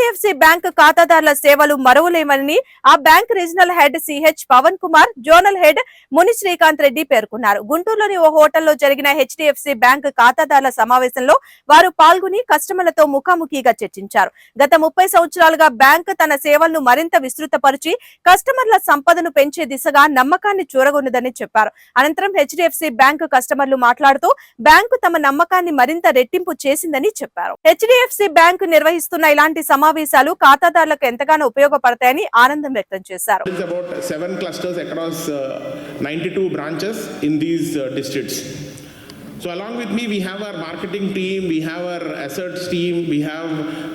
HDFC bank ఖాతాదారుల సేవలు మరువలేమని ఆ bank regional head CH Pavan Kumar zonal head Muni Srikanth Reddy పేర్కొన్నారు. గుంటూరులోని ఓ హోటల్లో జరిగిన హెచ్డిఎఫ్సి బ్యాంక్ ఖాతాదారుల సమావేశంలో వారు పాల్గొని కస్టమర్లతో ముఖాముఖిగా చర్చించారు. గత ముప్పై సంవత్సరాలుగా బ్యాంక్ తన సేవలను మరింత విస్తృతపరిచి కస్టమర్ల సంపదను పెంచే దిశగా నమ్మకాన్ని చూరగొన్నదని చెప్పారు. అనంతరం హెచ్డిఎఫ్సి బ్యాంకు కస్టమర్లు మాట్లాడుతూ బ్యాంకు తమ నమ్మకాన్ని మరింత రెట్టింపు చేసిందని చెప్పారు. హెచ్డిఎఫ్సి బ్యాంకు నిర్వహిస్తున్న ఇలాంటి సమావేశం సమావేశాలు ఖాతాదారులకు ఎంతగానో ఉపయోగపడతాయని ఆనందం వ్యక్తం చేశారు about seven clusters across uh, 92 branches in these districts. So along with me, we have our marketing team, we have our assets team, we have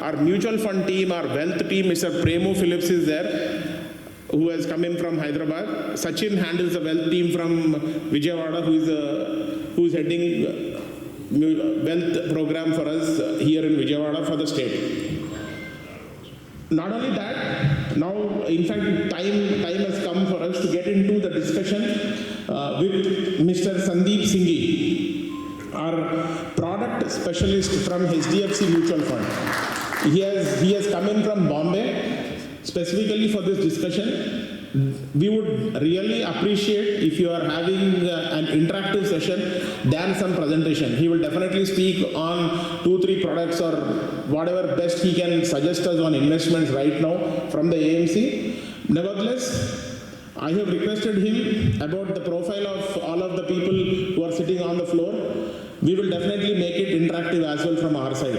our mutual fund team, our wealth team. Mr. Premo Phillips is there, who has come in from Hyderabad. Sachin handles the wealth team from Vijayawada, who is uh, who is heading wealth program for us here in Vijayawada for the state. Not only that, now in fact time time has come for us to get into the discussion uh, with Mr. Sandeep Singhi, our product specialist from HDFC Mutual Fund. He has he has come in from Bombay specifically for this discussion. We would really appreciate if you are having uh, an interactive session than some presentation. He will definitely speak on two, three products or whatever best he can suggest us on investments right now from the AMC. Nevertheless, I have requested him about the profile of all of the people who are sitting on the floor. We will definitely make it interactive as well from our side.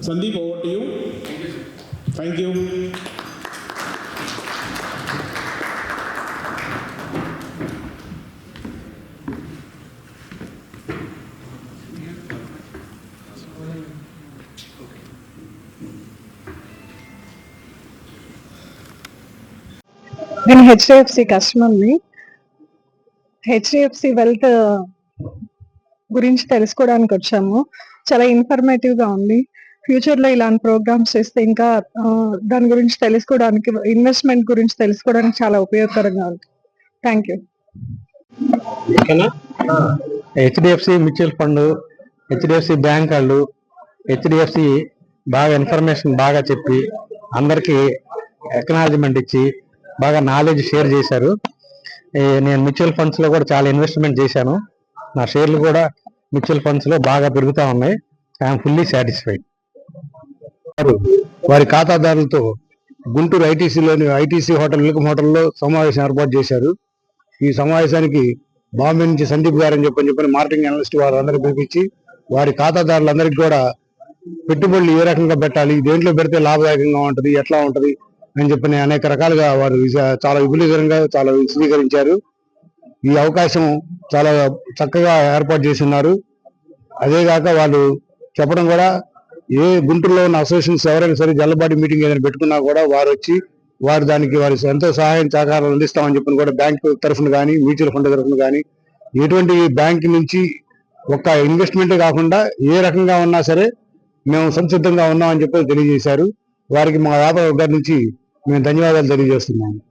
Sandeep, over to you. Thank you. నేను HDFC కస్టమర్ని HDFC wealth గురించి తెలుసుకోవడానికి వచ్చాము. చాలా ఇన్ఫర్మేటివ్గా ఉంది. ఫ్యూచర్లో ఇలాంటి programmes చేస్తే ఇంకా ఆ, దాని గురించి తెలుసుకోవడానికి ఇన్వెస్ట్మెంట్ గురించి తెలుసుకోవడానికి చాలా ఉపయోగకరంగా ఉంది. Thank you HDFC mutual fund HDFC bank వాళ్ళు హెచ్డిఎఫ్సి బాగా ఇన్ఫర్మేషన్ బాగా చెప్పి అందరికి ఎకనాలజ్మెంట్ ఇచ్చి బాగా నాలెడ్జ్ షేర్ చేశారు. నేను మ్యూచువల్ ఫండ్స్లో కూడా చాలా ఇన్వెస్ట్మెంట్ చేశాను. నా షేర్లు కూడా మ్యూచువల్ ఫండ్స్లో బాగా పెరుగుతూ ఉన్నాయి. ఐఎమ్ ఫుల్లీ సాటిస్ఫైడ్ వారు వారి ఖాతాదారులతో గుంటూరు ఐటీసీలోని ఐటీసీ హోటల్ వెల్కమ్ హోటల్లో సమావేశం ఏర్పాటు చేశారు. ఈ సమావేశానికి బాంబే నుంచి సందీప్ గారు అని చెప్పని చెప్పని మార్కెటింగ్ అనలిస్ట్ వారు అందరూ పిలిపించి వారి ఖాతాదారులందరికీ కూడా పెట్టుబడులు ఏ రకంగా పెట్టాలి దేంట్లో పెడితే లాభదాయకంగా ఉంటుంది ఎట్లా ఉంటుంది అని చెప్పిన అనేక రకాలుగా వారు చాలా విపులీకరంగా చాలా విశదీకరించారు. ఈ అవకాశం చాలా చక్కగా ఏర్పాటు చేసి ఉన్నారు అదేగాక వాళ్ళు చెప్పడం కూడా ఏ గుంటూరులో ఉన్న అసోసియేషన్స్ ఎవరైనా సరే జల్లబాటి మీటింగ్ ఏదైనా పెట్టుకున్నా కూడా వారు వచ్చి వారు దానికి వారి ఎంతో సహాయం సహకారాలు అందిస్తామని చెప్పిన కూడా బ్యాంక్ తరఫున కానీ మ్యూచువల్ ఫండ్ తరఫున కానీ ఎటువంటి బ్యాంక్ నుంచి ఒక్క ఇన్వెస్ట్మెంట్ కాకుండా ఏ రకంగా ఉన్నా సరే మేము సంసిద్ధంగా ఉన్నామని చెప్పి తెలియజేశారు. వారికి మా వ్యాపార వర్గాల నుంచి Mehmet Ali Adel Dori